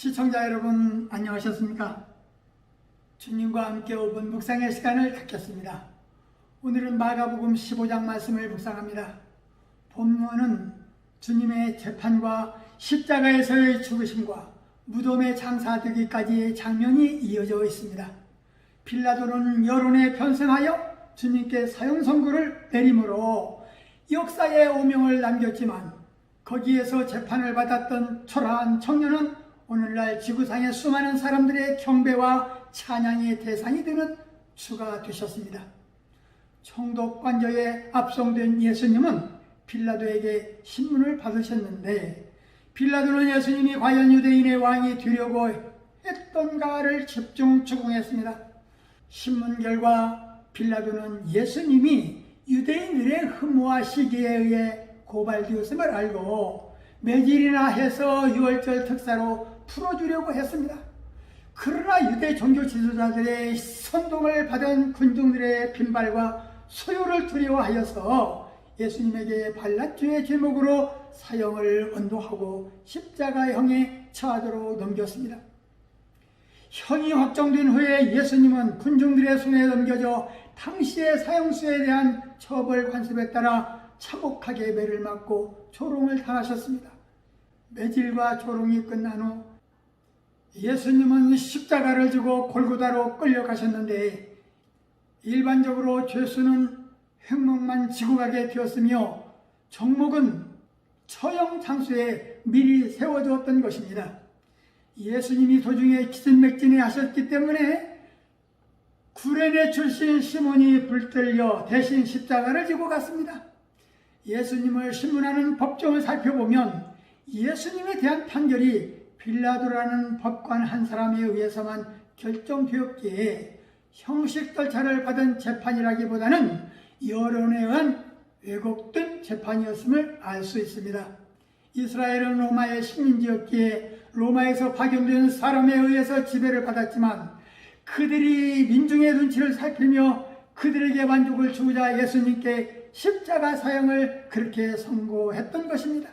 시청자 여러분 안녕하셨습니까? 주님과 함께 5분 묵상의 시간을 갖겠습니다. 오늘은 마가복음 15장 말씀을 묵상합니다. 본문은 주님의 재판과 십자가에서의 죽으심과 무덤의 장사되기까지의 장면이 이어져 있습니다. 빌라도는 여론에 편승하여 주님께 사형 선고를 내림으로 역사의 오명을 남겼지만 거기에서 재판을 받았던 초라한 청년은 오늘날 지구상의 수많은 사람들의 경배와 찬양의 대상이 되는 주가 되셨습니다. 총독 관저에 압송된 예수님은 빌라도에게 신문을 받으셨는데 빌라도는 예수님이 과연 유대인의 왕이 되려고 했던가를 집중 추궁했습니다. 신문 결과 빌라도는 예수님이 유대인들의 흠모와 시기에 의해 고발되었음을 알고 매질이나 해서 유월절 특사로 풀어주려고 했습니다. 그러나 유대 종교 지도자들의 선동을 받은 군중들의 빈발과 소요를 두려워하여서 예수님에게 발라주의 제목으로 사형을 언도하고 십자가형에 처하도록 넘겼습니다. 형이 확정된 후에 예수님은 군중들의 손에 넘겨져 당시의 사형수에 대한 처벌 관습에 따라 참혹하게 매를 맞고 조롱을 당하셨습니다. 매질과 조롱이 끝난 후 예수님은 십자가를 지고 골고다로 끌려가셨는데 일반적으로 죄수는 횡목만 지고 가게 되었으며 정목은 처형 장소에 미리 세워두었던 것입니다. 예수님이 도중에 기진맥진이 하셨기 때문에 구레네 출신 시몬이 불들려 대신 십자가를 지고 갔습니다. 예수님을 신문하는 법정을 살펴보면 예수님에 대한 판결이 빌라도라는 법관 한 사람에 의해서만 결정되었기에 형식 절차를 받은 재판이라기보다는 여론에 의한 왜곡된 재판이었음을 알 수 있습니다. 이스라엘은 로마의 식민지였기에 로마에서 파견된 사람에 의해서 지배를 받았지만 그들이 민중의 눈치를 살피며 그들에게 만족을 주고자 예수님께 십자가 사형을 그렇게 선고했던 것입니다.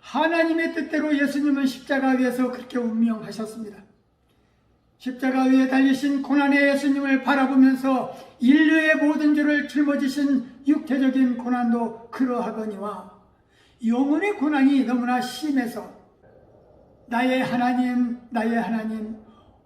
하나님의 뜻대로 예수님은 십자가 위에서 그렇게 운명하셨습니다. 십자가 위에 달리신 고난의 예수님을 바라보면서 인류의 모든 죄를 짊어지신 육체적인 고난도 그러하거니와 영혼의 고난이 너무나 심해서 나의 하나님, 나의 하나님,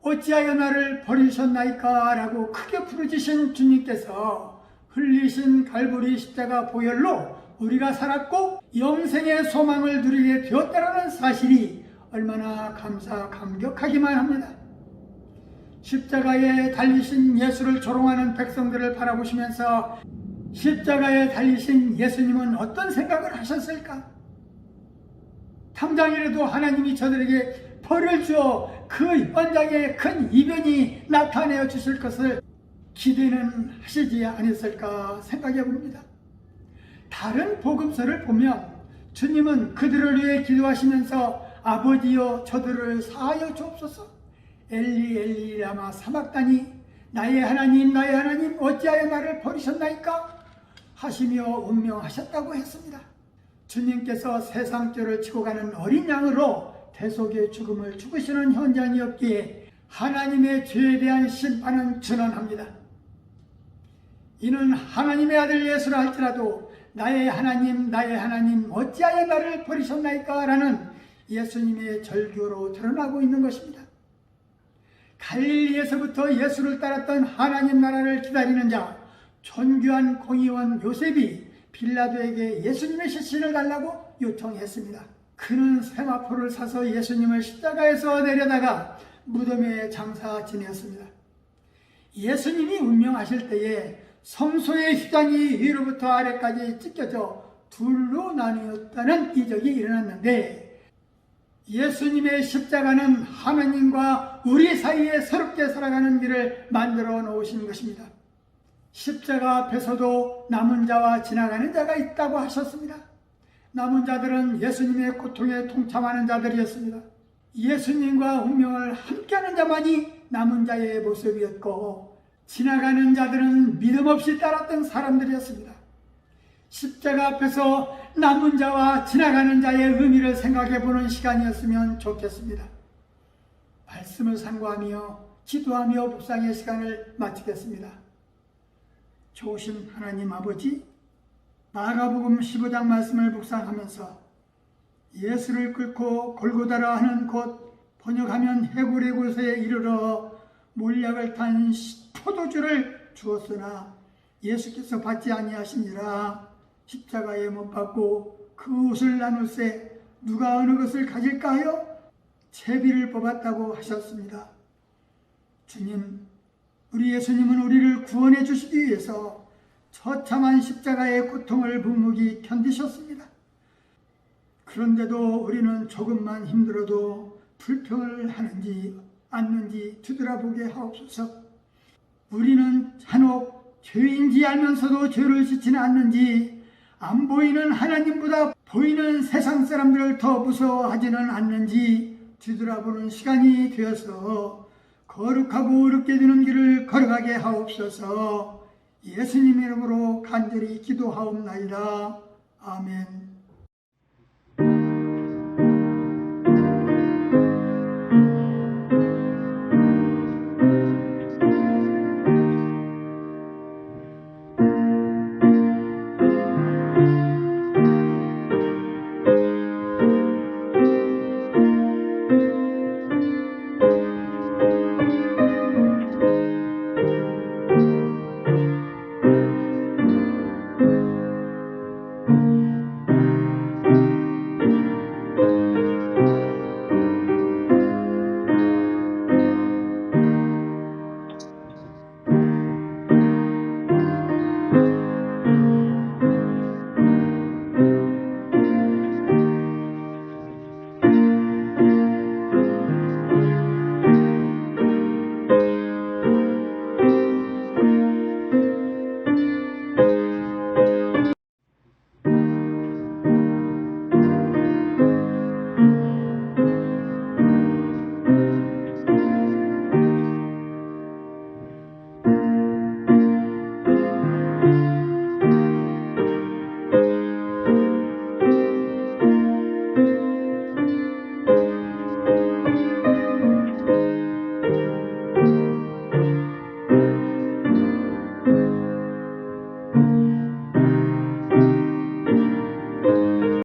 어찌하여 나를 버리셨나이까? 라고 크게 부르짖으신 주님께서 흘리신 갈보리 십자가 보혈로 우리가 살았고 영생의 소망을 누리게 되었다는 사실이 얼마나 감사 감격하기만 합니다. 십자가에 달리신 예수를 조롱하는 백성들을 바라보시면서 십자가에 달리신 예수님은 어떤 생각을 하셨을까? 당장이라도 하나님이 저들에게 벌을 주어 그 현장에 큰 이변이 나타내어 주실 것을 기대는 하시지 않았을까 생각해 봅니다. 다른 복음서를 보면 주님은 그들을 위해 기도하시면서 아버지여 저들을 사하여 주옵소서 엘리 엘리 라마 사막다니 나의 하나님 나의 하나님 어찌하여 나를 버리셨나이까 하시며 운명하셨다고 했습니다. 주님께서 세상죄를 지고 가는 어린 양으로 대속의 죽음을 죽으시는 현장이었기에 하나님의 죄에 대한 심판은 전원합니다. 이는 하나님의 아들 예수라 할지라도 나의 하나님 나의 하나님 어찌하여 나를 버리셨나이까 라는 예수님의 절규로 드러나고 있는 것입니다. 갈릴리에서부터 예수를 따랐던 하나님 나라를 기다리는 자 존귀한 공의원 요셉이 빌라도에게 예수님의 시신을 달라고 요청했습니다. 그는 세마포를 사서 예수님을 십자가에서 내려다가 무덤에 장사 지내었습니다. 예수님이 운명하실 때에 성소의 휘장이 위로부터 아래까지 찢겨져 둘로 나뉘었다는 이적이 일어났는데 예수님의 십자가는 하나님과 우리 사이에 새롭게 살아가는 길을 만들어 놓으신 것입니다. 십자가 앞에서도 남은 자와 지나가는 자가 있다고 하셨습니다. 남은 자들은 예수님의 고통에 동참하는 자들이었습니다. 예수님과 운명을 함께하는 자만이 남은 자의 모습이었고 지나가는 자들은 믿음 없이 따랐던 사람들이었습니다. 십자가 앞에서 남은 자와 지나가는 자의 의미를 생각해 보는 시간이었으면 좋겠습니다. 말씀을 상고하며 기도하며 묵상의 시간을 마치겠습니다. 좋으신 하나님 아버지, 마가복음 15장 말씀을 묵상하면서 예수를 끌고 골고다라 하는 곳 번역하면 해골의 곳에 이르러 몰약을 탄 포도주를 주었으나 예수께서 받지 아니하시니라 십자가에 못 박고 그 옷을 나눌세 누가 어느 것을 가질까 하여 채비를 뽑았다고 하셨습니다. 주님, 우리 예수님은 우리를 구원해 주시기 위해서 처참한 십자가의 고통을 묵묵히 견디셨습니다. 그런데도 우리는 조금만 힘들어도 불평을 하는지 않는지 뒤돌아보게 하옵소서. 우리는 한혹 죄인지 알면서도 죄를 짓지는 않는지 안 보이는 하나님보다 보이는 세상 사람들을 더 무서워하지는 않는지 뒤돌아보는 시간이 되어서 거룩하고 어렵게 되는 길을 걸어가게 하옵소서 예수님 이름으로 간절히 기도하옵나이다. 아멘.